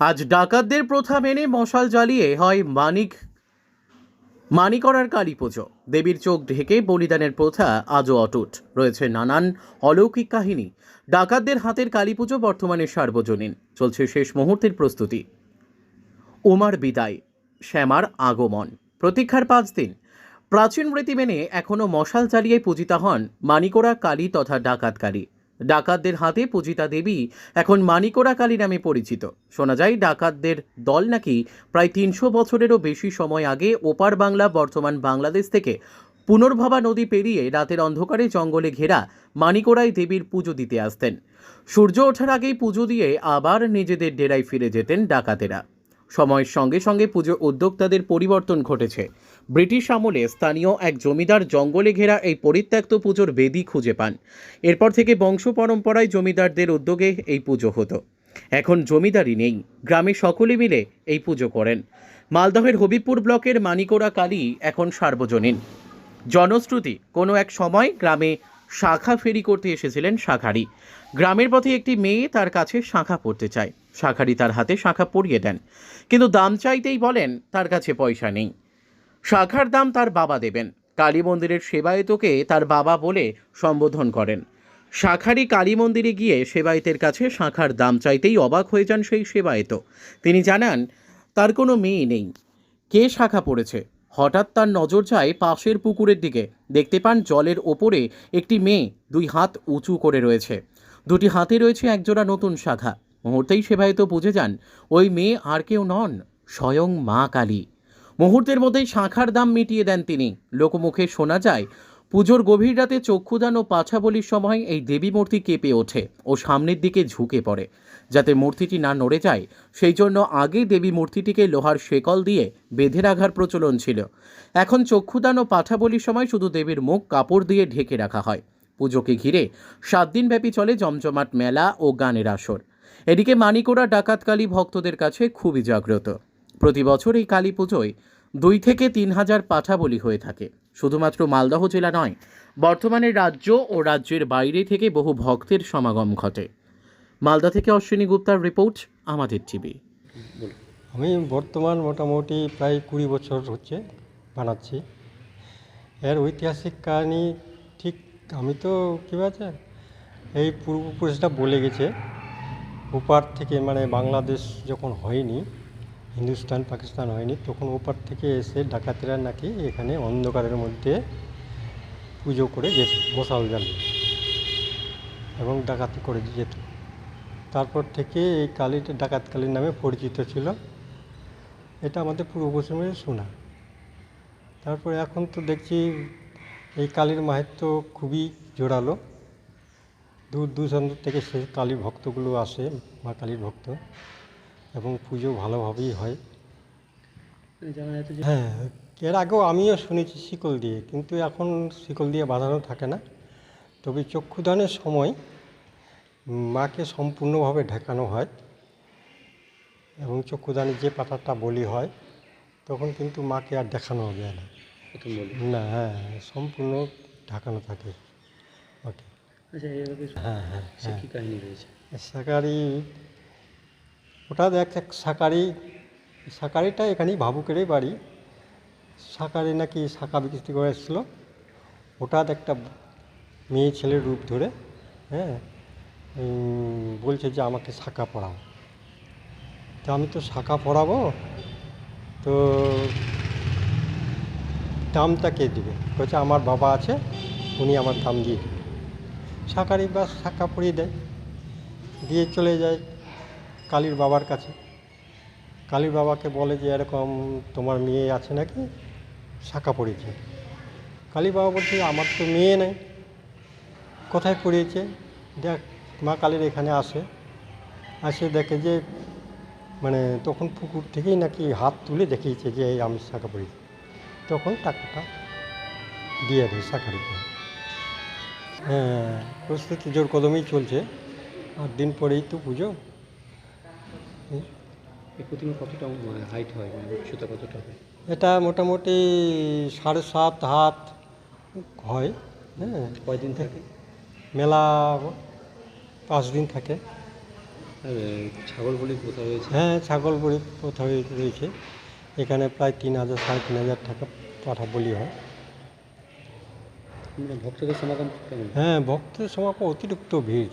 আজ ডাকাতদের প্রথা মেনে মশাল জ্বালিয়ে হয় মানিক মানিকরার কালী পুজো। দেবীর চোখ ঢেকে বলিদানের প্রথা আজও অটুট। রয়েছে নানান অলৌকিক কাহিনী। ডাকাতদের হাতের কালী পুজো বর্তমানে সার্বজনীন। চলছে শেষ মুহূর্তের প্রস্তুতি। উমার বিদায়, শ্যামার আগমন। প্রতীক্ষার পাঁচ দিন। প্রাচীন রীতি মেনে এখনও মশাল জ্বালিয়ে পূজিতা হন মানিকোড়া কালী তথা ডাকাত কালী। ডাকাতদের হাতে পূজিতা দেবী এখন মানিকোড়া কালী নামে পরিচিত। শোনা যায়, ডাকাতদের দল নাকি প্রায় তিনশো বছরেরও বেশি সময় আগে ওপার বাংলা বর্তমান বাংলাদেশ থেকে পুনর্ভবা নদী পেরিয়ে রাতের অন্ধকারে জঙ্গলে ঘেরা মানিকোড়ায় দেবীর পুজো দিতে আসতেন। সূর্য ওঠার আগেই পুজো দিয়ে আবার নিজেদের ডেরায় ফিরে যেতেন ডাকাতেরা। সময়ের সঙ্গে সঙ্গে পুজো উদ্যোক্তাদের পরিবর্তন ঘটেছে। ব্রিটিশ আমলে স্থানীয় এক জমিদার জঙ্গলে ঘেরা এই পরিত্যক্ত পুজোর বেদি খুঁজে পান। এরপর থেকে বংশ পরম্পরায় জমিদারদের উদ্যোগে এই পুজো হতো। এখন জমিদারি নেই, গ্রামে সকলে মিলে এই পুজো করেন। মালদহের হবিপুর ব্লকের মানিকোড়া কালী এখন সার্বজনীন। জনশ্রুতি, কোনো এক সময় গ্রামে শাখা ফেরি করতে এসেছিলেন শাখারি। গ্রামের পথে একটি মেয়ে তার কাছে শাখা পড়তে চায়। শাখারি তার হাতে শাখা পরিয়ে দেন। কিন্তু দাম চাইতেই বলেন, তার কাছে পয়সা নেই। শাখার দাম তার বাবা দেবেন। কালী মন্দিরের সেবায়তকে তার বাবা বলে সম্বোধন করেন। শাখারি কালী মন্দিরে গিয়ে সেবায়তের কাছে শাখার দাম চাইতেই অবাক হয়ে যান সেই সেবায়ত। তিনি জানান, তার কোনো মেয়ে নেই। কে শাখা পড়েছে? হঠাৎ তার নজর যায় পাশের পুকুরের দিকে। দেখতে পান জলের ওপরে একটি মেয়ে দুই হাত উঁচু করে রয়েছে। দুটি হাতে রয়েছে একজোড়া নতুন শাখা। মুহূর্তেই সেবায়ত বুঝে যান, ওই মেয়ে আর কেউ নন, স্বয়ং মা কালী। মুহূর্তের মধ্যেই শাঁখার দাম মিটিয়ে দেন তিনি। লোকমুখে শোনা যায়, পুজোর গভীর রাতে চক্ষুদান ও পাছা বলির সময় এই দেবী মূর্তি কেঁপে ওঠে ও সামনের দিকে ঝুঁকে পড়ে। যাতে মূর্তিটি না নড়ে যায়, সেই জন্য আগে দেবী মূর্তিটিকে লোহার শেকল দিয়ে বেঁধে রাখার প্রচলন ছিল। এখন চক্ষুদান ও পাঠাবলির সময় শুধু দেবীর মুখ কাপড় দিয়ে ঢেকে রাখা হয়। পুজোকে ঘিরে সাত দিনব্যাপী চলে জমজমাট মেলা ও গানের আসর। এদিকে মানিকোড়া ডাকাতকালী ভক্তদের কাছে খুবই জাগ্রত। প্রতি বছর এই কালী পুজোয় দুই থেকে তিন হাজার পাঠা বলি হয়ে থাকে। শুধুমাত্র মালদহ জেলা নয় বর্তমানে রাজ্য ও রাজ্যের বাইরে থেকে বহু ভক্তের সমাগম ঘটে। মালদা থেকে অশ্বিনী গুপ্তার রিপোর্ট, আমাদের টিভি। আমি বর্তমান মোটামুটি প্রায় কুড়ি বছর হচ্ছে বানাচ্ছি। এর ঐতিহাসিক কাহিনী ঠিক আমি তো কী আছে এই পূর্বপুরুষরা বলে গেছে। ওপার থেকে মানে বাংলাদেশ যখন হয়নি হিন্দুস্তান, পাকিস্তান হয়নি। তখন ওপার থেকে এসে ডাকাতেরা নাকি এখানে অন্ধকারের মধ্যে পুজো করে যেত, মশাল জ্বালিয়ে। এবং ডাকাতি করে যেত। তারপর থেকে এই কালীটা ডাকাত কালীর নামে পরিচিত ছিল। এটা আমাদের পূর্বপশ্চিমের শোনা। তারপরে এখন তো দেখছি এই কালীর মাহাত্ম খুবই জোরালো। দূর দূরান্ত থেকে সে কালী ভক্তগুলো আসে, মা কালীর ভক্ত। এবং পুজো ভালোভাবেই হয়। হ্যাঁ এর আগেও আমিও শুনেছি শিকল দিয়ে কিন্তু এখন শিকল দিয়ে বাঁধানো থাকে না। তবে চক্ষুদানের সময় মাকে সম্পূর্ণভাবে ঢেকানো হয় এবং চক্ষুদানে যে পাতাটা বলি হয় তখন কিন্তু মাকে আর দেখানো হবে না। না হ্যাঁ সম্পূর্ণ ঢাকানো থাকে। ওকে। আচ্ছা হ্যাঁ হ্যাঁ হ্যাঁ। কী শাকারি ওটা দেখ, এক শাকারি, শাকারিটা এখানেই ভাবুকেরই বাড়ি। শাকারি নাকি শাখা বিক্রি করে এসেছিল। হঠাৎ একটা মেয়ে ছেলের রূপ ধরে হ্যাঁ বলছে যে আমাকে শাখা পড়াও তো আমি তো শাখা পড়াবো তো দামটা কে দেবে? বলছে, আমার বাবা আছে, উনি আমার দাম দিয়ে দেবে। শাকারি বা শাখা পরিয়ে দেয়। দিয়ে চলে যায়। কালীর বাবার কাছে। কালীর বাবাকে বলে যে, এরকম তোমার মেয়ে আছে নাকি? শাখা পড়িয়েছে কালী বাবা বলছে, আমার তো মেয়ে নেই। কোথায় পড়িয়েছে? দেখ, মা কালীর এখানে আসে। আসে দেখে যে মানে তখন পুকুর থেকেই নাকি হাত তুলে দেখিয়েছে যে, এই আমি শাখা পড়িয়েছি তখন টাকাটা দিয়ে দেয় শাখারিকে হ্যাঁ প্রস্তুতি জোর কদমেই চলছে। আর দিন পরেই তো পুজো। এই প্রতিমা কতটা হাইট হয় মানে উচ্চতা কতটা হয়? এটা মোটামুটি সাড়ে সাত হাত হয় হ্যাঁ। কয়দিন থাকে? মেলা পাঁচ দিন থাকে। ছাগল বলি হয়েছে হ্যাঁ ছাগল বড়ি কোথাও রয়েছে। এখানে প্রায় তিন হাজার সাড়ে তিন হাজার টাকা পাঠা বলি হয়। মানে ভক্তদের সমাগম হ্যাঁ ভক্তদের সমাগম অতিরিক্ত ভিড়।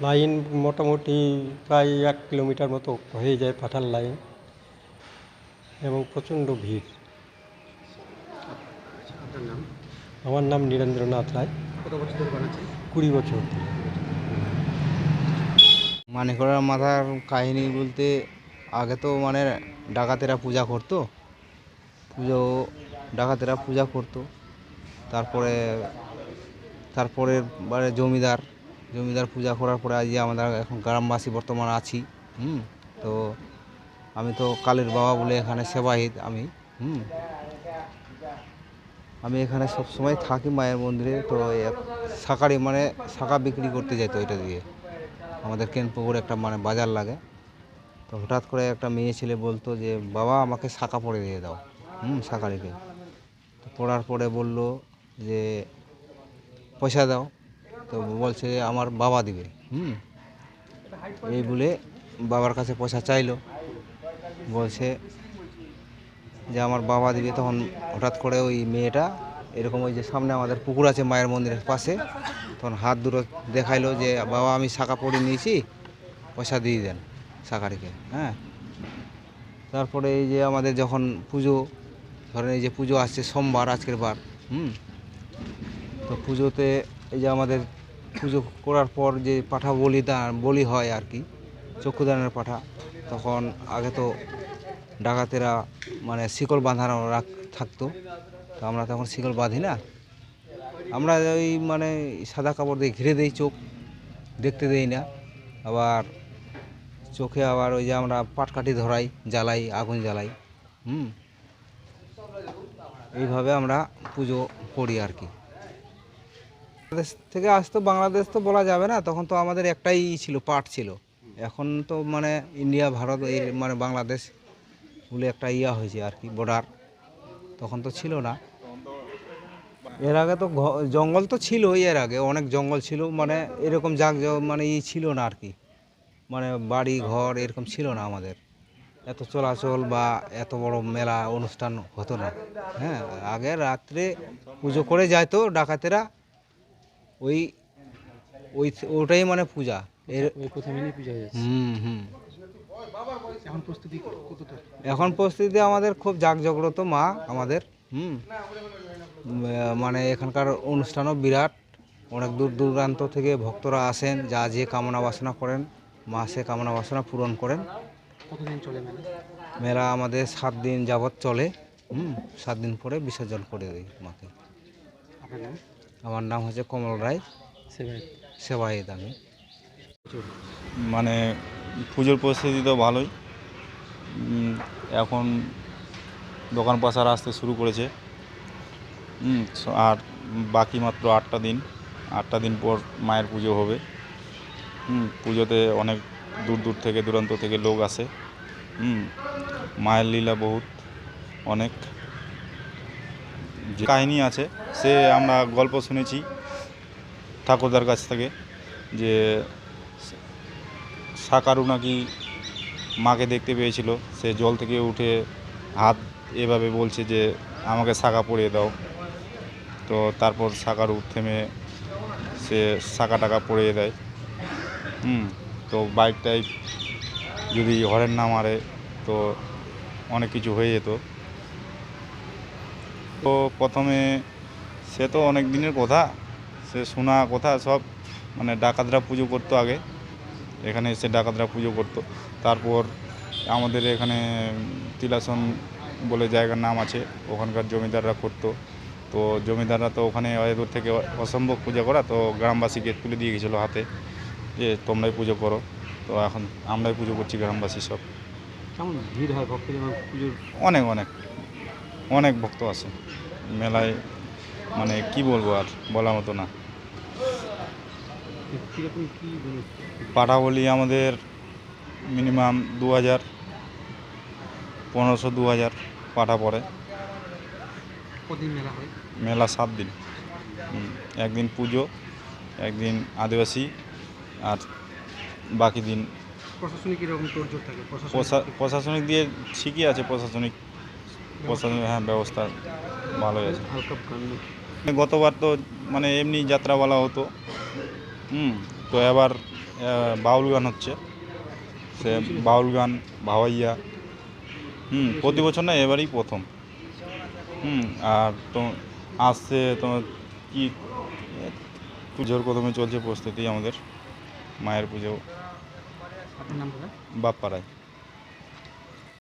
লাইন মোটামুটি প্রায় এক কিলোমিটার মতো হয়ে যায় পাঠার লাইন এবং প্রচণ্ড ভিড়। নাম আমার নাম নীরেন্দ্রনাথ রায়। কত বছর ধরে বানাচ্ছেন? কুড়ি বছর। ধরে। মানিকড়ার মাথার কাহিনী বলতে আগে তো মানে ডাকাতেরা পূজা করতো। পুজো ডাকাতেরা পূজা করতো। তারপরে তারপরে বারে জমিদার। জমিদার পূজা করার পরে আজ আমরা এখন গ্রামবাসী বর্তমান আছি, হুম? তো আমি তো কালের বাবা বলে এখানে সেবাহিত আমি, হুম? আমি এখানে সব সময় থাকি মায়ের মন্দিরে, তো শাকারি মানে শাঁখা বিক্রি করতে যেত এটা দিয়ে। আমাদের কেনপুকুর একটা মানে বাজার লাগে, তো হঠাৎ করে একটা মেয়ে ছেলে বলতো যে, বাবা, আমাকে শাঁখা পরে দিয়ে দাও, হুম, শাঁখারিকে। তো পড়ার পরে বলল যে, পয়সা দাও। তো বলছে আমার বাবা দিবে। হুম? এই বলে বাবার কাছে পয়সা চাইলো। বলছে যে আমার বাবা দিবে। তখন হঠাৎ করে ওই মেয়েটা এরকম ওই যে সামনে আমাদের পুকুর আছে মায়ের মন্দিরের পাশে, তখন হাত দুটো দেখাইলো যে, বাবা, আমি শাখা পড়ে নিয়েছি, পয়সা দিয়ে দেন শাকারিকে হ্যাঁ? তারপরে এই যে আমাদের যখন পুজো, ধরেন এই যে পুজো আসছে সোমবার, আজকের বার, হুম? তো পুজোতে এই যে আমাদের পুজো করার পর যে পাঠা বলি বলি হয় আর কি, চক্ষুদানের পাঠা, তখন আগে তো ডাকাতেরা মানে শিকল বাঁধানো রাখ, থাকতো। তো আমরা তখন শিকল বাঁধি না। আমরা ওই মানে সাদা কাপড় দিয়ে ঘিরে দিই চোখ, দেখতে দেই না। আবার চোখে আবার ওই যে আমরা পাটকাঠি ধরাই, জ্বালাই, আগুন জ্বালাই, হুম? এইভাবে আমরা পুজো করি আর কি। বাংলাদেশ থেকে আসতো বাংলাদেশ তো বলা যাবে না, তখন তো আমাদের একটাই ছিল পাট ছিল। এখন তো মানে ইন্ডিয়া, ভারত, এই মানে বাংলাদেশ বলে একটা ইয়া হয়েছে আর কি বর্ডার তখন তো ছিল না। এর আগে তো জঙ্গল তো ছিলই এর আগে, অনেক জঙ্গল ছিল মানে এরকম জাগ মানে ই ছিল না আর কি। মানে বাড়ি, ঘর এরকম ছিল না আমাদের। এত চলাচল বা এত বড় মেলা অনুষ্ঠান হতো না। হ্যাঁ আগে রাত্রে পুজো করে যায় তো ডাকাতেরা ওই ওই ওটাই মানে পূজা। এর ওই মিনি পূজা হয়ে যাচ্ছে। হুম হুম। এখন প্রস্তুতি কতটা? এখন পরিস্থিতি আমাদের খুব জাঁকজগ্রত মা আমাদের হুম। মানে এখানকার অনুষ্ঠানও বিরাট। অনেক দূর দূরান্ত থেকে ভক্তরা আসেন যা যে কামনা বাসনা করেন মা সে কামনা বাসনা পূরণ করেন। কতদিন চলে মেলা? মেলা আমাদের সাত দিন যাবৎ চলে হুম সাত দিন পরে বিসর্জন করে দিই মাকে। আপনার নাম? আমার নাম হচ্ছে কমল রায়। সেবায়েত। আমি। মানে পুজোর পরিস্থিতি তো ভালোই। এখন দোকান পাশার আসতে শুরু করেছে। আর বাকি মাত্র আটটা দিন। আটটা দিন পর মায়ের পুজো হবে। হুম, পুজোতে অনেক দূর দূর থেকে দূরান্ত থেকে লোক আসে। হুম, মায়ের লীলা বহুত অনেক। যে কাহিনী আছে, সে আমরা গল্প শুনেছি ঠাকুরদার কাছ থেকে যে সাকারু নাকি মাকে দেখতে পেয়েছিল। সে জল থেকে উঠে হাত এভাবে বলছে যে, আমাকে শাখা পরিয়ে দাও। তো তারপর সাকারু থেমে সে শাখা টাকা পরিয়ে দেয়। হুম, তো বাইকটাই যদি হরেন না মারে, তো অনেক কিছু হয়ে যেত। তো প্রথমে সে তো অনেক দিনের কথা সে শোনা কথা সব মানে ডাকাতরা পুজো করতো আগে। এখানে এসে ডাকাতরা পুজো করতো। তারপর আমাদের এখানে তিলাসন বলে জায়গার নাম আছে ওখানকার জমিদাররা করতো। তো জমিদাররা তো ওখানে দূর থেকে অসম্ভব পূজা করা তো গ্রামবাসীকে তুলে দিয়ে গেছিল হাতে যে তোমরাই পুজো করো। তো এখন আমরাই পুজো করছি গ্রামবাসী সব। কেমন ভিড় হয় ভক্তদের পুজোর? অনেক অনেক। অনেক ভক্ত আছে। মেলায় মানে কি বলব আর বলার মতো না। পাঠা বলি আমাদের মিনিমাম দু হাজার পনেরোশো দু হাজার পাঠা পড়ে মেলা সাত দিন। একদিন পুজো একদিন আদিবাসী আর বাকি দিন প্রশাসনিক প্রশাসনিক দিয়ে ঠিকই আছে প্রশাসনিক প্রশাসনিক হ্যাঁ ব্যবস্থা ভালোই আছে। গতবার তো মানে এমনি যাত্রা বলা হতো। হুম তো এবার বাউল গান হচ্ছে। সে বাউল গান ভাওয়াইয়া। হুম প্রতি বছর না এবারই প্রথম। হুম আর তো আসছে তোমার কি পুজোর প্রথমে চলছে প্রস্তুতি আমাদের মায়ের পুজো। বাপ্পারায়